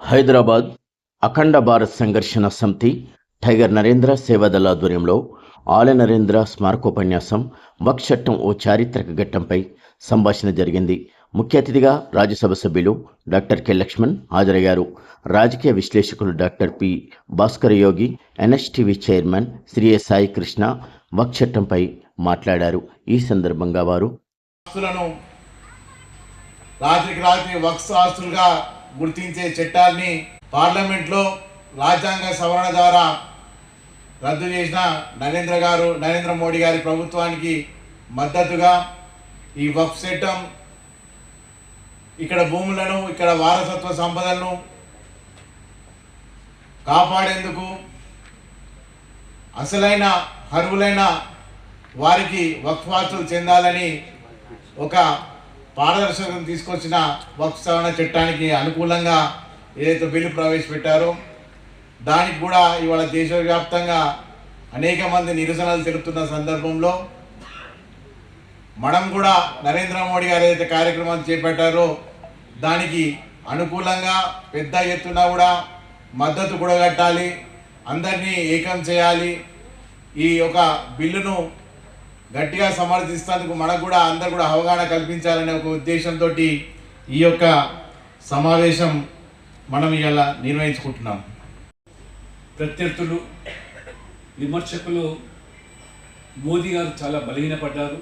హైదరాబాద్ అఖండ భారత్ సంఘర్షణ సమితి టైగర్ నరేంద్ర సేవాదళ ఆధ్వర్యంలో ఆల నరేంద్ర స్మారకోపన్యాసం వక్షట్టం ఓ చారిత్రక ఘట్టంపై సంభాషణ జరిగింది. ముఖ్య అతిథిగా రాజ్యసభ సభ్యులు డాక్టర్ కె లక్ష్మణ్ హాజరయ్యారు. రాజకీయ విశ్లేషకులు doctor P Bhaskar Yogi NSTV chairman Shri Sai Krishna వక్షట్టంపై మాట్లాడారు. ఈ సందర్భంగా వారు రాజకీయ వక్స్ ఆస్తులుగా గుర్తించే చట్టాన్ని పార్లమెంట్లో రాజ్యాంగ సవరణ ద్వారా రద్దు చేసిన నరేంద్ర గారు నరేంద్ర మోడీ గారి ప్రభుత్వానికి మద్దతుగా ఈ వక్ఫ్ చట్టం ఇక్కడ భూములను ఇక్కడ వారసత్వ సంపదలను కాపాడేందుకు అసలైన అర్హులైన వారికి వక్ఫాతులు చెందాలని ఒక పారదర్శకం తీసుకొచ్చిన వక్ఫ్ సవరణ చట్టానికి అనుకూలంగా ఏదైతే బిల్లు ప్రవేశపెట్టారో దానికి కూడా ఇవాళ దేశవ్యాప్తంగా అనేక మంది నిరసనలు తెలుపుతున్న సందర్భంలో మనం కూడా నరేంద్ర మోడీ గారు ఏదైతే కార్యక్రమాలు చేపట్టారో దానికి అనుకూలంగా పెద్ద ఎత్తున కూడా మద్దతు కూడగట్టాలి అందరినీ ఏకం చేయాలి. ఈ యొక్క బిల్లును గట్టిగా సమర్థిస్తేందుకు మనకు కూడా అందరు కూడా అవగాహన కల్పించాలనే ఒక ఉద్దేశంతో ఈ యొక్క సమావేశం మనం ఇలా నిర్వహించుకుంటున్నాం. ప్రత్యర్థులు విమర్శకులు మోదీ గారు చాలా బలహీనపడ్డారు.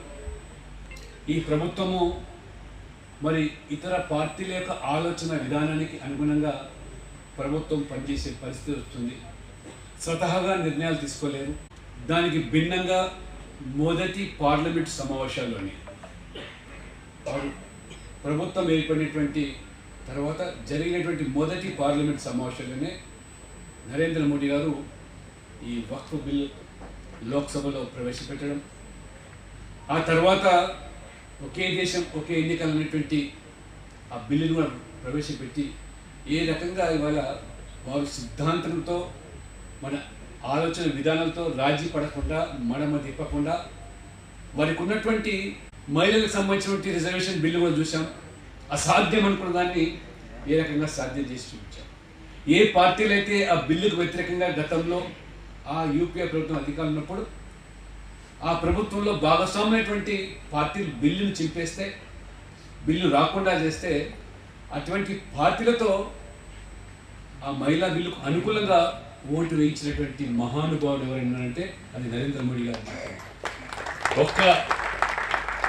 ఈ ప్రభుత్వము మరి ఇతర పార్టీల యొక్క ఆలోచన విధానానికి అనుగుణంగా ప్రభుత్వం పనిచేసే పరిస్థితి వస్తుంది. స్వతహాగా నిర్ణయాలు తీసుకోలేరు. దానికి భిన్నంగా మొదటి పార్లమెంట్ సమావేశాల్లోనే. ప్రభుత్వం ఏర్పడినటువంటి తర్వాత జరిగినటువంటి మొదటి పార్లమెంట్ సమావేశంలోనే నరేంద్ర మోడీ గారు ఈ వక్ఫ్ బిల్ లోక్సభలో ప్రవేశపెట్టడం. ఆ తర్వాత ఒకే దేశం ఒకే ఎన్నికలు అనేటువంటి ఆ బిల్లును కూడా ప్రవేశపెట్టి ఏ రకంగా ఇవాళ వారు సిద్ధాంతంతో మన ఆలోచన విధానాలతో రాజీ పడకుండా మడమ తిప్పకుండా వారికి ఉన్నటువంటి మహిళలకు సంబంధించినటువంటి రిజర్వేషన్ బిల్లు కూడా చూసాం అసాధ్యం అనుకున్న దాన్ని ఏ రకంగా సాధ్యం చేసి చూపించాం. ఏ పార్టీలు అయితే ఆ బిల్లుకు వ్యతిరేకంగా గతంలో ఆ యూపీఏ ప్రభుత్వం అధికారంలో ఉన్నప్పుడు ఆ ప్రభుత్వంలో భాగస్వామైనటువంటి పార్టీలు బిల్లును చింపేస్తే బిల్లు రాకుండా చేస్తే అటువంటి పార్టీలతో ఆ మహిళా బిల్లుకు అనుకూలంగా ఓటు వేయించినటువంటి మహానుభావులు ఎవరైనా అంటే అది నరేంద్ర మోడీ గారు. ఒక్క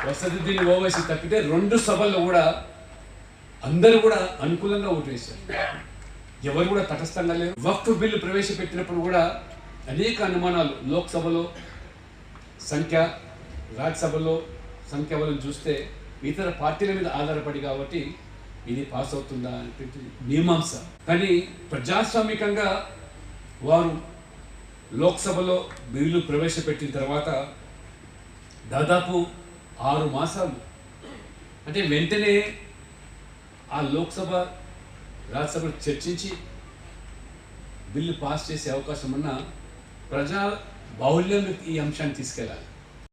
వసతిని ఓవైసీ తప్పితే రెండు సభల్లో కూడా అందరూ కూడా అనుకూలంగా ఓటు వేశారు. ఎవరు కూడా తటస్థంగా లేరు. వక్ఫ్ బిల్లు ప్రవేశపెట్టినప్పుడు కూడా అనేక అనుమానాలు. లోక్సభలో సంఖ్య రాజ్యసభలో సంఖ్య వలన చూస్తే ఇతర పార్టీల మీద ఆధారపడి కాబట్టి ఇది పాస్ అవుతుందా అనేటువంటి మీమాంస. కానీ ప్రజాస్వామికంగా వారు లోక్సభలో బిల్లు ప్రవేశపెట్టిన తర్వాత దాదాపు ఆరు మాసాలు. అంటే వెంటనే ఆ లోక్సభ రాజ్యసభ చర్చించి బిల్లు పాస్ చేసే అవకాశం ఉన్న ప్రజా బాహుల్యం ఈ అంశాన్ని తీసుకెళ్ళాలి.